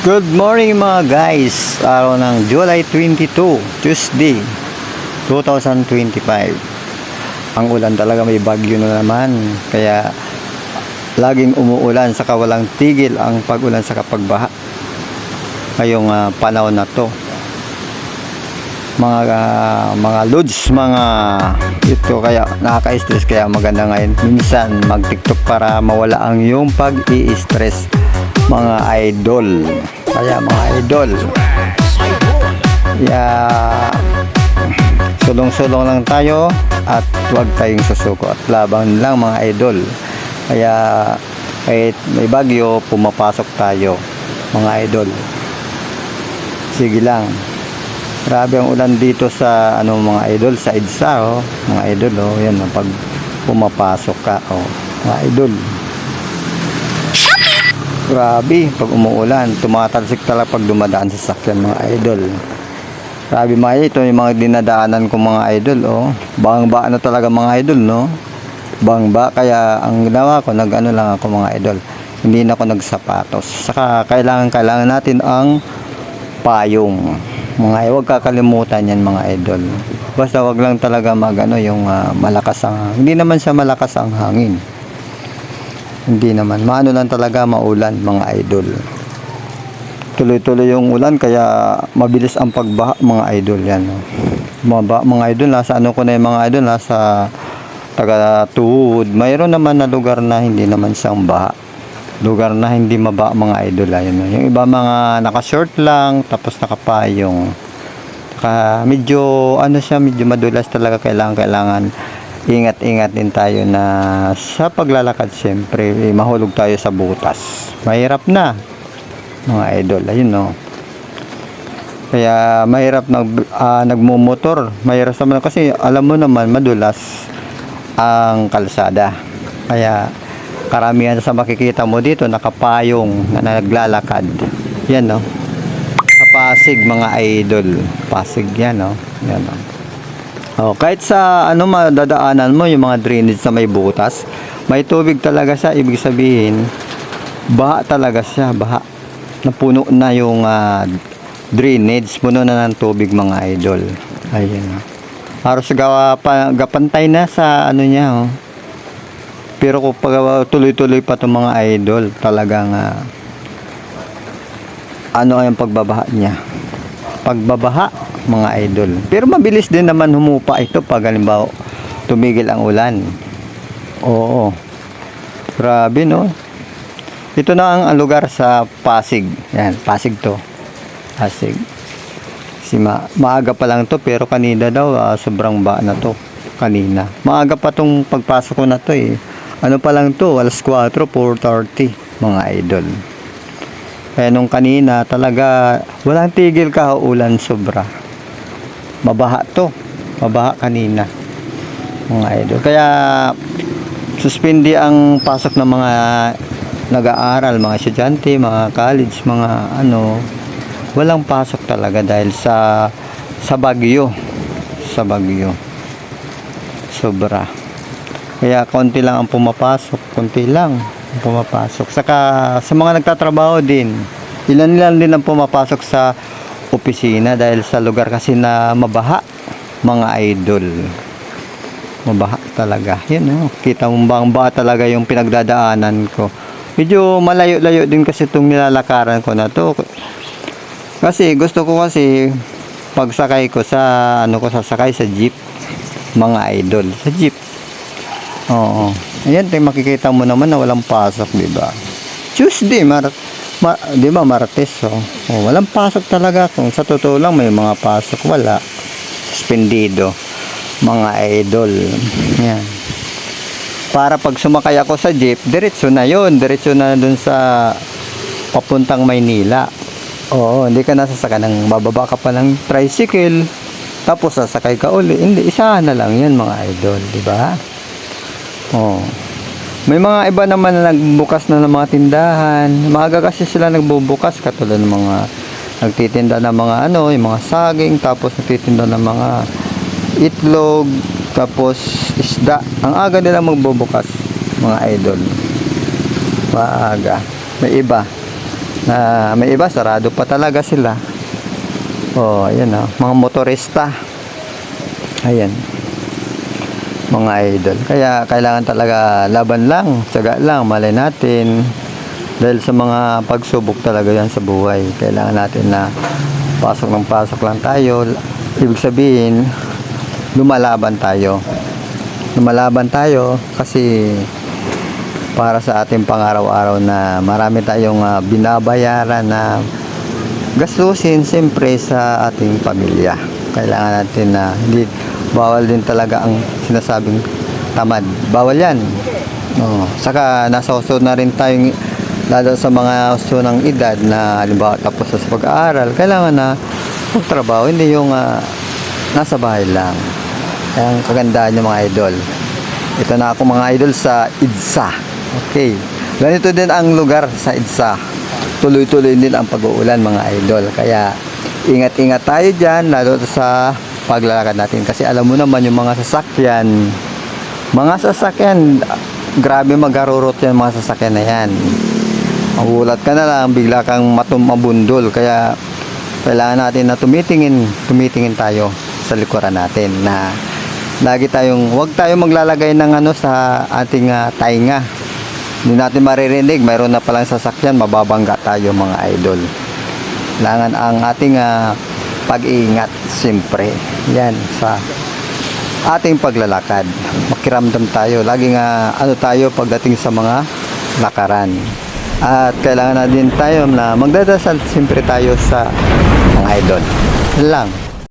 Good morning mga guys. Araw ng July 22, Tuesday, 2025. Ang ulan talaga may bagyo na naman. Kaya laging umuulan sa walang tigil ang pag-ulan sa kapagbaha. Ngayong ah, panahon na to. Mga ah, mga loads, mga ito kaya nakaka-stress kaya maganda ngayon. Minsan mag-TikTok para mawala ang yung pag-i-stress mga idol. Kaya mga idol. Yeah. Sulong-sulong lang tayo at huwag tayong susuko at laban lang mga idol. Kaya kahit may bagyo, pumapasok tayo mga idol. Sige lang. Grabe ang ulan dito sa ano mga idol sa EDSA oh. Mga idol oh, yan oh, pag pumapasok ka oh. Mga idol. Grabe, pag umuulan, tumatalsik talaga pag dumadaan sa sakyan mga idol. Grabe mga ito yung mga dinadaanan ko mga idol, oh. Bang-ba na talaga mga idol, no? Bang-ba, kaya ang ginawa ko, nag-ano lang ako mga idol. Hindi na ako nagsapatos. Saka kailangan, kailangan natin ang payong. Mga huwag kakalimutan yan mga idol. Basta wag lang talaga magano yung ah, malakas ang hindi naman siya malakas ang hangin. Hindi naman. Maano lang talaga maulan mga idol. Tuloy-tuloy yung ulan kaya mabilis ang pagbaha mga idol yan. Mga, mga idol nasa ano ko na yung mga idol nasa taga tuhod. Mayroon naman na lugar na hindi naman siyang baha. Lugar na hindi maba mga idol ayun. Yung iba mga naka-short lang tapos nakapayong. Saka medyo ano siya medyo madulas talaga kailangan kailangan ingat-ingat din tayo na sa paglalakad siyempre eh, mahulog tayo sa butas. Mahirap na mga idol ayun no. Kaya mahirap nag ah, nagmumotor. Mahirap sa mga kasi alam mo naman madulas ang kalsada. Kaya karamihan sa makikita mo dito nakapayong na naglalakad. Yan no. Sa Pasig mga idol. Pasig yan no. Yan no. Oh, kahit sa ano madadaanan mo yung mga drainage sa may butas, may tubig talaga siya, ibig sabihin baha talaga siya, baha. Napuno na yung ah, drainage, puno na ng tubig mga idol. Ayun. oh. Haros gawa pa, gapantay na sa ano niya, oh. Pero kung pag tuloy-tuloy pa itong mga idol, talagang ah, ano ang pagbabaha niya. Pagbabaha, mga idol. Pero mabilis din naman humupa ito pag halimbawa tumigil ang ulan. Oo. Grabe no. Ito na ang lugar sa Pasig. Yan, Pasig to. Pasig. Si ma maaga pa lang to pero kanina daw ah, sobrang ba na to. Kanina. Maaga pa tong pagpasok ko na to eh. Ano pa lang to, alas 4, 4.30 mga idol. Kaya nung kanina talaga walang tigil ka ulan sobra. Mabaha to. Mabaha kanina. Mga idol. Kaya suspindi ang pasok ng mga nag-aaral, mga estudyante, mga college, mga ano, walang pasok talaga dahil sa sa bagyo. Sa bagyo. Sobra. Kaya konti lang ang pumapasok, konti lang ang pumapasok. Saka sa mga nagtatrabaho din, ilan-ilan din ang pumapasok sa opisina dahil sa lugar kasi na mabaha, mga idol. Mabaha talaga. Yan oh. Kita mo ba baha talaga yung pinagdadaanan ko. Medyo malayo-layo din kasi itong nilalakaran ko na to. Kasi gusto ko kasi pagsakay ko sa ano ko sasakay sa jeep mga idol sa jeep Oo. Ayan, makikita mo naman na walang pasok, di ba? Tuesday, mar, ma, di ba, Martes, oh. oh. Walang pasok talaga. Kung sa totoo lang, may mga pasok, wala. Suspendido. Mga idol. Yan. Para pag sumakay ako sa jeep, diretso na yon Diretso na dun sa papuntang Maynila. Oo, hindi ka nasasaka ng bababa ka pa ng tricycle. Tapos sasakay ka uli. Hindi, isa na lang yan mga idol, di ba? Oh. May mga iba naman na nagbukas na ng mga tindahan. Maaga kasi sila nagbubukas katulad ng mga nagtitinda ng mga ano, yung mga saging, tapos nagtitinda ng mga itlog, tapos isda. Ang aga nila magbubukas, mga idol. Maaga. May iba. Na may iba, sarado pa talaga sila. Oh, ayan oh. Mga motorista. Ayan. Mga idol. Kaya kailangan talaga laban lang, tsaga lang, malay natin. Dahil sa mga pagsubok talaga yan sa buhay. Kailangan natin na pasok ng pasok lang tayo. Ibig sabihin, lumalaban tayo. Lumalaban tayo kasi para sa ating pangaraw-araw na marami tayong ah, binabayaran na gastusin siyempre sa ating pamilya. Kailangan natin na hindi bawal din talaga ang sinasabing tamad. Bawal yan. Oh, saka nasa uso na rin tayong lalo sa mga uso ng edad na halimbawa tapos sa pag-aaral, kailangan na magtrabaho, hindi yung ah, nasa bahay lang. Ang kagandahan ng mga idol. Ito na ako mga idol sa IDSA. Okay. Ganito din ang lugar sa IDSA. Tuloy-tuloy din ang pag-uulan mga idol. Kaya ingat-ingat tayo dyan, lalo sa paglalakad natin. Kasi alam mo naman yung mga sasakyan, mga sasakyan, grabe magarurot yan mga sasakyan na yan. Magulat ka na lang, bigla kang matumabundol. Kaya kailangan natin na tumitingin, tumitingin tayo sa likuran natin na lagi tayong, wag tayo maglalagay ng ano sa ating ah, tainga. Hindi natin maririnig, mayroon na palang sasakyan, mababangga tayo mga idol. Kailangan ang ating ah, pag-iingat, siyempre. Yan, sa ating paglalakad. Makiramdam tayo. Laging ah, ano tayo pagdating sa mga lakaran. At kailangan na din tayo na magdadasal siyempre tayo sa mga idol. Yan lang.